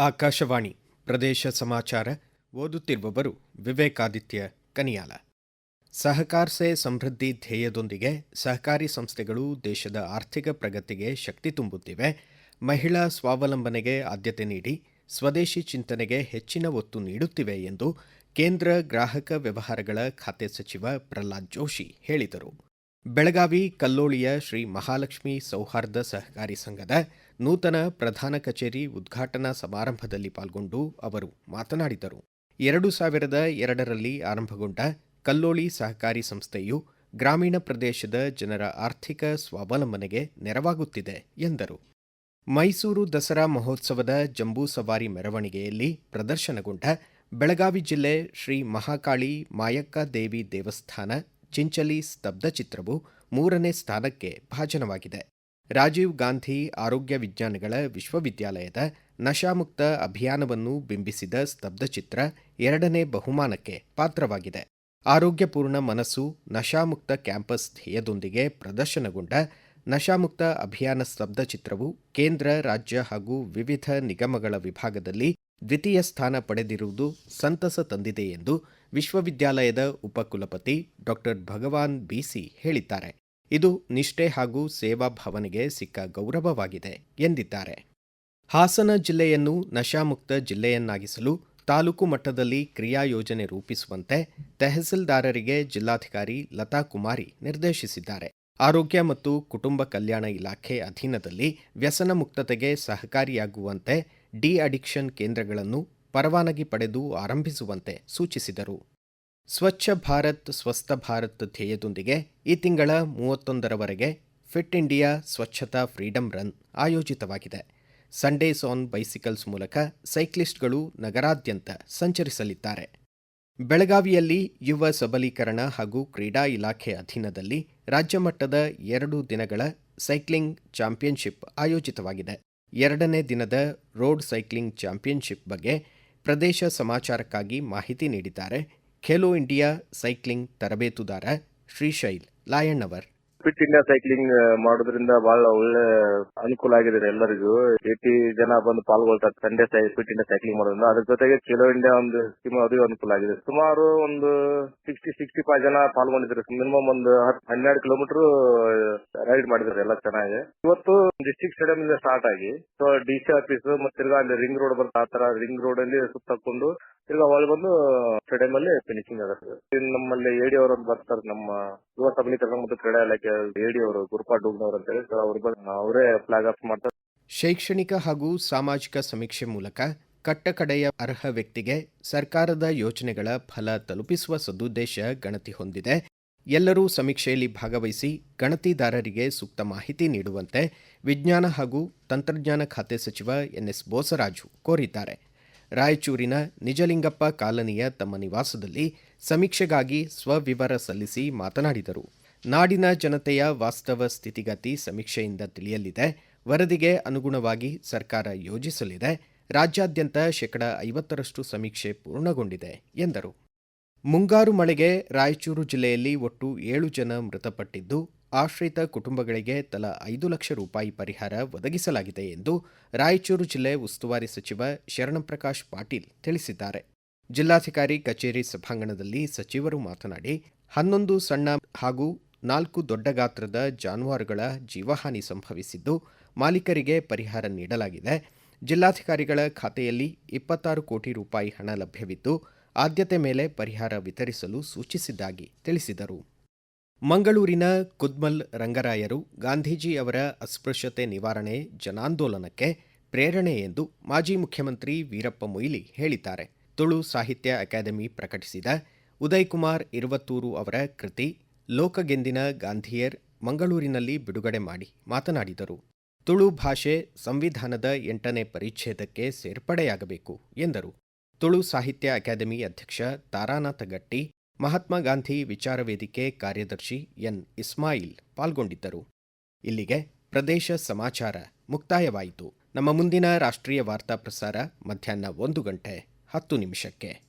ಆಕಾಶವಾಣಿ ಪ್ರದೇಶ ಸಮಾಚಾರ ಓದುತ್ತಿರುವವರು ವಿವೇಕಾದಿತ್ಯ ಕನಿಯಾಲ. ಸಹಕಾರ ಸೆ ಸಮೃದ್ಧಿ ಧ್ಯೇಯದೊಂದಿಗೆ ಸಹಕಾರಿ ಸಂಸ್ಥೆಗಳು ದೇಶದ ಆರ್ಥಿಕ ಪ್ರಗತಿಗೆ ಶಕ್ತಿ ತುಂಬುತ್ತಿವೆ. ಮಹಿಳಾ ಸ್ವಾವಲಂಬನೆಗೆ ಆದ್ಯತೆ ನೀಡಿ ಸ್ವದೇಶಿ ಚಿಂತನೆಗೆ ಹೆಚ್ಚಿನ ಒತ್ತು ನೀಡುತ್ತಿವೆ ಎಂದು ಕೇಂದ್ರ ಗ್ರಾಹಕ ವ್ಯವಹಾರಗಳ ಖಾತೆ ಸಚಿವ ಪ್ರಹ್ಲಾದ್ ಜೋಶಿ ಹೇಳಿದರು. ಬೆಳಗಾವಿ ಕಲ್ಲೋಳಿಯ ಶ್ರೀ ಮಹಾಲಕ್ಷ್ಮಿ ಸೌಹಾರ್ದ ಸಹಕಾರಿ ಸಂಘದ ನೂತನ ಪ್ರಧಾನ ಕಚೇರಿ ಉದ್ಘಾಟನಾ ಸಮಾರಂಭದಲ್ಲಿ ಪಾಲ್ಗೊಂಡು ಅವರು ಮಾತನಾಡಿದರು. ಎರಡು ಸಾವಿರದ ಎರಡರಲ್ಲಿ ಆರಂಭಗೊಂಡ ಕಲ್ಲೋಳಿ ಸಹಕಾರಿ ಸಂಸ್ಥೆಯು ಗ್ರಾಮೀಣ ಪ್ರದೇಶದ ಜನರ ಆರ್ಥಿಕ ಸ್ವಾವಲಂಬನೆಗೆ ನೆರವಾಗುತ್ತಿದೆ ಎಂದರು. ಮೈಸೂರು ದಸರಾ ಮಹೋತ್ಸವದ ಜಂಬೂ ಸವಾರಿ ಮೆರವಣಿಗೆಯಲ್ಲಿ ಪ್ರದರ್ಶನಗೊಂಡ ಬೆಳಗಾವಿ ಜಿಲ್ಲೆ ಶ್ರೀ ಮಹಾಕಾಳಿ ಮಾಯಕ್ಕ ದೇವಿ ದೇವಸ್ಥಾನ, ಚಿಂಚಲಿ ಸ್ತಬ್ಧ ಚಿತ್ರವು ಮೂರನೇ ಸ್ಥಾನಕ್ಕೆ ಭಾಜನವಾಗಿದೆ. ರಾಜೀವ್ ಗಾಂಧಿ ಆರೋಗ್ಯ ವಿಜ್ಞಾನಗಳ ವಿಶ್ವವಿದ್ಯಾಲಯದ ನಶಾಮುಕ್ತ ಅಭಿಯಾನವನ್ನು ಬಿಂಬಿಸಿದ ಸ್ತಬ್ಧಚಿತ್ರ ಎರಡನೇ ಬಹುಮಾನಕ್ಕೆ ಪಾತ್ರವಾಗಿದೆ. ಆರೋಗ್ಯಪೂರ್ಣ ಮನಸ್ಸು, ನಶಾಮುಕ್ತ ಕ್ಯಾಂಪಸ್ ಧ್ಯೇಯದೊಂದಿಗೆ ಪ್ರದರ್ಶನಗೊಂಡ ನಶಾಮುಕ್ತ ಅಭಿಯಾನ ಸ್ತಬ್ಧಚಿತ್ರವು ಕೇಂದ್ರ, ರಾಜ್ಯ ಹಾಗೂ ವಿವಿಧ ನಿಗಮಗಳ ವಿಭಾಗದಲ್ಲಿ ದ್ವಿತೀಯ ಸ್ಥಾನ ಪಡೆದಿರುವುದು ಸಂತಸ ತಂದಿದೆ ಎಂದು ವಿಶ್ವವಿದ್ಯಾಲಯದ ಉಪಕುಲಪತಿ ಡಾಕ್ಟರ್ ಭಗವಾನ್ ಬಿಸಿ ಹೇಳಿದ್ದಾರೆ. ಇದು ನಿಷ್ಠೆ ಹಾಗೂ ಸೇವಾ ಭಾವನೆಗೆ ಸಿಕ್ಕ ಗೌರವವಾಗಿದೆ ಎಂದಿದ್ದಾರೆ. ಹಾಸನ ಜಿಲ್ಲೆಯನ್ನು ನಶಾಮುಕ್ತ ಜಿಲ್ಲೆಯನ್ನಾಗಿಸಲು ತಾಲೂಕು ಮಟ್ಟದಲ್ಲಿ ಕ್ರಿಯಾ ಯೋಜನೆ ರೂಪಿಸುವಂತೆ ತಹಸೀಲ್ದಾರರಿಗೆ ಜಿಲ್ಲಾಧಿಕಾರಿ ಲತಾ ಕುಮಾರಿ ನಿರ್ದೇಶಿಸಿದ್ದಾರೆ. ಆರೋಗ್ಯ ಮತ್ತು ಕುಟುಂಬ ಕಲ್ಯಾಣ ಇಲಾಖೆ ಅಧೀನದಲ್ಲಿ ವ್ಯಸನ ಮುಕ್ತತೆಗೆ ಸಹಕಾರಿಯಾಗುವಂತೆ ಡಿ ಅಡಿಕ್ಷನ್ ಕೇಂದ್ರಗಳನ್ನು ಪರವಾನಗಿ ಪಡೆದು ಆರಂಭಿಸುವಂತೆ ಸೂಚಿಸಿದರು. ಸ್ವಚ್ಛ ಭಾರತ್, ಸ್ವಸ್ಥ ಭಾರತ್ ಧ್ಯೇಯದೊಂದಿಗೆ ಈ ತಿಂಗಳ ಮೂವತ್ತೊಂದರವರೆಗೆ ಫಿಟ್ ಇಂಡಿಯಾ ಸ್ವಚ್ಛತಾ ಫ್ರೀಡಂ ರನ್ ಆಯೋಜಿತವಾಗಿದೆ. ಸಂಡೇಸ್ ಆನ್ ಬೈಸಿಕಲ್ಸ್ ಮೂಲಕ ಸೈಕ್ಲಿಸ್ಟ್ಗಳು ನಗರಾದ್ಯಂತ ಸಂಚರಿಸಲಿದ್ದಾರೆ. ಬೆಳಗಾವಿಯಲ್ಲಿ ಯುವ ಸಬಲೀಕರಣ ಹಾಗೂ ಕ್ರೀಡಾ ಇಲಾಖೆ ಅಧೀನದಲ್ಲಿ ರಾಜ್ಯಮಟ್ಟದ ಎರಡು ದಿನಗಳ ಸೈಕ್ಲಿಂಗ್ ಚಾಂಪಿಯನ್ಶಿಪ್ ಆಯೋಜಿತವಾಗಿದೆ. ಎರಡನೇ ದಿನದ ರೋಡ್ ಸೈಕ್ಲಿಂಗ್ ಚಾಂಪಿಯನ್ಶಿಪ್ ಬಗ್ಗೆ ಪ್ರದೇಶ ಸಮಾಚಾರಕ್ಕಾಗಿ ಮಾಹಿತಿ ನೀಡಿದ್ದಾರೆ ಖೇಲೋ ಇಂಡಿಯಾ ಸೈಕ್ಲಿಂಗ್ ತರಬೇತುದಾರ Shrishail Layannavar. Fit India cycling ಮಾಡೋದ್ರಿಂದ ಬಹಳ ಒಳ್ಳೆ ಅನುಕೂಲ ಆಗಿದೆ ಎಲ್ಲರಿಗೂ. ಏಟಿ ಜನ ಬಂದು ಪಾಲ್ಗೊಳ್ತಾರೆ ಸಂಡೇ ಫಿಟ್ ಇಂಡಿಯಾ ಸೈಕ್ಲಿಂಗ್ ಮಾಡೋದ್ರಿಂದ. ಅದ್ರ ಜೊತೆಗೆ ಖೇಲೋ ಇಂಡಿಯಾ ಒಂದು ಸ್ಕೀಮ್ ಅದು ಅನುಕೂಲ ಆಗಿದೆ. ಸುಮಾರು ಒಂದು ಸಿಕ್ಸ್ಟಿ ಸಿಕ್ಸ್ಟಿ ಫೈವ್ ಜನ ಪಾಲ್ಗೊಂಡಿದ್ರು ಮಿನಿಮಮ್ ಒಂದು ಹನ್ನೆರಡು ಕಿಲೋಮೀಟರ್ ರೈಡ್ ಮಾಡಿದ್ರು ಎಲ್ಲ ಚೆನ್ನಾಗಿ. ಇವತ್ತು ಡಿಸ್ಟಿಕ್ ಸ್ಟೇಡಿಯಂ ಇಂದ ಸ್ಟಾರ್ಟ್ ಆಗಿ. ಸೊ ಡಿ ಸಿ ಆಫೀಸ್ ಮತ್ತೆ ತಿರ್ಗಾ ಅಲ್ಲಿ ರಿಂಗ್ ರೋಡ್ ಬರ್ತಾ ಆತರ ತರ ರಿಂಗ್ ರೋಡ್ ಅಲ್ಲಿ ಸುತ್ತಾಕೊಂಡು ತಿರ್ಗಾ ಅವಾಗ ಬಂದು ಟೈಮ್ ಅಲ್ಲಿ ಫಿನಿಶಿಂಗ್ ಆಗುತ್ತೆ. ನಮ್ಮಲ್ಲಿ ಎಡಿ ಅವರು ಬರ್ತಾರೆ, ನಮ್ಮ ಯುವ ಸಬಲೀಕರಣ ಮತ್ತು ಕ್ರೀಡಾ ಇಲಾಖೆ ಎಡಿ ಅವರು ಗುರುಪಾ ಡೂಗ್ನವ್ರು ಅಂತ ಹೇಳಿ ಅವ್ರು ಅವರೇ ಫ್ಲಾಗ್ ಆಫ್ ಮಾಡ್ತಾರೆ. ಶೈಕ್ಷಣಿಕ ಹಾಗೂ ಸಾಮಾಜಿಕ ಸಮೀಕ್ಷೆ ಮೂಲಕ ಕಟ್ಟಕಡೆಯ ಅರ್ಹ ವ್ಯಕ್ತಿಗೆ ಸರ್ಕಾರದ ಯೋಜನೆಗಳ ಫಲ ತಲುಪಿಸುವ ಸದುದ್ದೇಶ ಗಣತಿ ಹೊಂದಿದೆ. ಎಲ್ಲರೂ ಸಮೀಕ್ಷೆಯಲ್ಲಿ ಭಾಗವಹಿಸಿ ಗಣತಿದಾರರಿಗೆ ಸೂಕ್ತ ಮಾಹಿತಿ ನೀಡುವಂತೆ ವಿಜ್ಞಾನ ಹಾಗೂ ತಂತ್ರಜ್ಞಾನ ಖಾತೆ ಸಚಿವ ಎನ್ಎಸ್ ಬೋಸರಾಜು ಕೋರಿದ್ದಾರೆ. ರಾಯಚೂರಿನ ನಿಜಲಿಂಗಪ್ಪ ಕಾಲನಿಯ ತಮ್ಮ ನಿವಾಸದಲ್ಲಿ ಸಮೀಕ್ಷೆಗಾಗಿ ಸ್ವವಿವರ ಸಲ್ಲಿಸಿ ಮಾತನಾಡಿದರು. ನಾಡಿನ ಜನತೆಯ ವಾಸ್ತವ ಸ್ಥಿತಿಗತಿ ಸಮೀಕ್ಷೆಯಿಂದ ತಿಳಿಯಲಿದೆ. ವರದಿಗೆ ಅನುಗುಣವಾಗಿ ಸರ್ಕಾರ ಯೋಜಿಸಲಿದೆ. ರಾಜ್ಯಾದ್ಯಂತ ಶೇಕಡ ಐವತ್ತರಷ್ಟು ಸಮೀಕ್ಷೆ ಪೂರ್ಣಗೊಂಡಿದೆ, ಎಂದರು. ಮುಂಗಾರು ಮಳೆಗೆ ರಾಯಚೂರು ಜಿಲ್ಲೆಯಲ್ಲಿ ಒಟ್ಟು ಏಳು ಜನ ಮೃತಪಟ್ಟಿದ್ದು ಆಶ್ರಿತ ಕುಟುಂಬಗಳಿಗೆ ತಲಾ ಐದು ಲಕ್ಷ ರೂಪಾಯಿ ಪರಿಹಾರ ಒದಗಿಸಲಾಗಿದೆ ಎಂದು ರಾಯಚೂರು ಜಿಲ್ಲೆ ಉಸ್ತುವಾರಿ ಸಚಿವ ಶರಣಪ್ರಕಾಶ್ ಪಾಟೀಲ್ ತಿಳಿಸಿದ್ದಾರೆ. ಜಿಲ್ಲಾಧಿಕಾರಿ ಕಚೇರಿ ಸಭಾಂಗಣದಲ್ಲಿ ಸಚಿವರು ಮಾತನಾಡಿ, ಹನ್ನೊಂದು ಸಣ್ಣ ಹಾಗೂ ನಾಲ್ಕು ದೊಡ್ಡ ಗಾತ್ರದ ಜಾನುವಾರುಗಳ ಜೀವಹಾನಿ ಸಂಭವಿಸಿದ್ದು ಮಾಲೀಕರಿಗೆ ಪರಿಹಾರ ನೀಡಲಾಗಿದೆ. ಜಿಲ್ಲಾಧಿಕಾರಿಗಳ ಖಾತೆಯಲ್ಲಿ ಇಪ್ಪತ್ತಾರು ಕೋಟಿ ರೂಪಾಯಿ ಹಣ ಲಭ್ಯವಿದ್ದು, ಆದ್ಯತೆ ಮೇಲೆ ಪರಿಹಾರ ವಿತರಿಸಲು ಸೂಚಿಸಿದ್ದಾಗಿ ತಿಳಿಸಿದರು. ಮಂಗಳೂರಿನ ಕುದ್ಮಲ್ ರಂಗರಾಯರು ಗಾಂಧೀಜಿ ಅವರ ಅಸ್ಪೃಶ್ಯತೆ ನಿವಾರಣೆ, ಜನಾಂದೋಲನಕ್ಕೆ ಪ್ರೇರಣೆ ಎಂದು ಮಾಜಿ ಮುಖ್ಯಮಂತ್ರಿ ವೀರಪ್ಪ ಮೊಯ್ಲಿ ಹೇಳಿದ್ದಾರೆ. ತುಳು ಸಾಹಿತ್ಯ ಅಕಾಡೆಮಿ ಪ್ರಕಟಿಸಿದ ಉದಯ್ ಕುಮಾರ್ ಇರುವತ್ತೂರು ಅವರ ಕೃತಿ, ಲೋಕಗೆಂದಿನ ಗಾಂಧಿಯರ್ ಮಂಗಳೂರಿನಲ್ಲಿ ಬಿಡುಗಡೆ ಮಾಡಿ ಮಾತನಾಡಿದರು. ತುಳು ಭಾಷೆ ಸಂವಿಧಾನದ ಎಂಟನೇ ಪರಿಚ್ಛೇದಕ್ಕೆ ಸೇರ್ಪಡೆಯಾಗಬೇಕು ಎಂದರು. ತುಳು ಸಾಹಿತ್ಯ ಅಕಾಡೆಮಿ ಅಧ್ಯಕ್ಷ ತಾರಾನಾಥ ಗಟ್ಟಿ ಮಹಾತ್ಮ ಗಾಂಧಿ ವಿಚಾರ ವೇದಿಕೆ ಕಾರ್ಯದರ್ಶಿ ಎನ್. ಇಸ್ಮಾಯಿಲ್ ಪಾಲ್ಗೊಂಡಿದ್ದರು. ಇಲ್ಲಿಗೆ ಪ್ರದೇಶ ಸಮಾಚಾರ ಮುಕ್ತಾಯವಾಯಿತು. ನಮ್ಮ ಮುಂದಿನ ರಾಷ್ಟ್ರೀಯ ವಾರ್ತಾ ಪ್ರಸಾರ ಮಧ್ಯಾಹ್ನ ಒಂದು ಗಂಟೆ ಹತ್ತು ನಿಮಿಷಕ್ಕೆ.